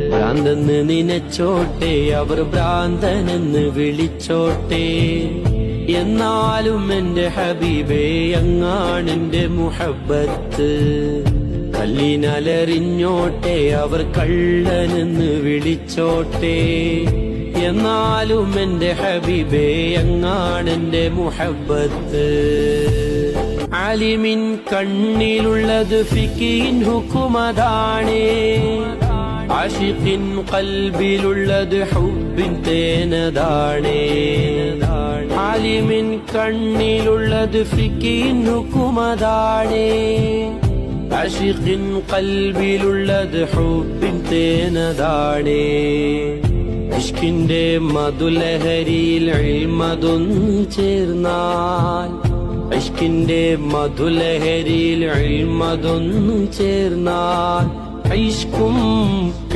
ഭ്രാന്തെന്ന് നിനച്ചോട്ടെ അവർ ഭ്രാന്തനെന്ന് വിളിച്ചോട്ടെ. എന്നാലും എന്റെ ഹബീബേ അങ്ങാണെന്റെ മുഹബത്ത് കല്ലിനലറിഞ്ഞോട്ടെ അവർ കള്ളനെന്ന് വിളിച്ചോട്ടെ. എന്നാലും എന്റെ ഹബീബേ അങ്ങാണെന്റെ മുഹബത്ത് ആലിമിൻ കണ്ണിലുള്ളത് ഫിക്കിൻ ഹുക്കുമതാണേ. ആഷിഖിൻ കൽബിലുള്ളത് ഹുബിൻ തേനതാണേ ആലിമിൻ കണ്ണിലുള്ളത് ഫിക്കിൻ ഹുക്കുമതാണേ ആഷിഖിൻ കൽബിലുള്ളത് ഹുബിൻ തേനതാണേ ഇഷ്കിന്റെ മധുലഹരിയിൽ അഴിമതൊന്നു ചേർന്നാൽ ഇഷ്കിന്റെ മധുലഹരിയിൽ അഴിമതൊന്നു ചേർന്നാൽ ഇഷ്കും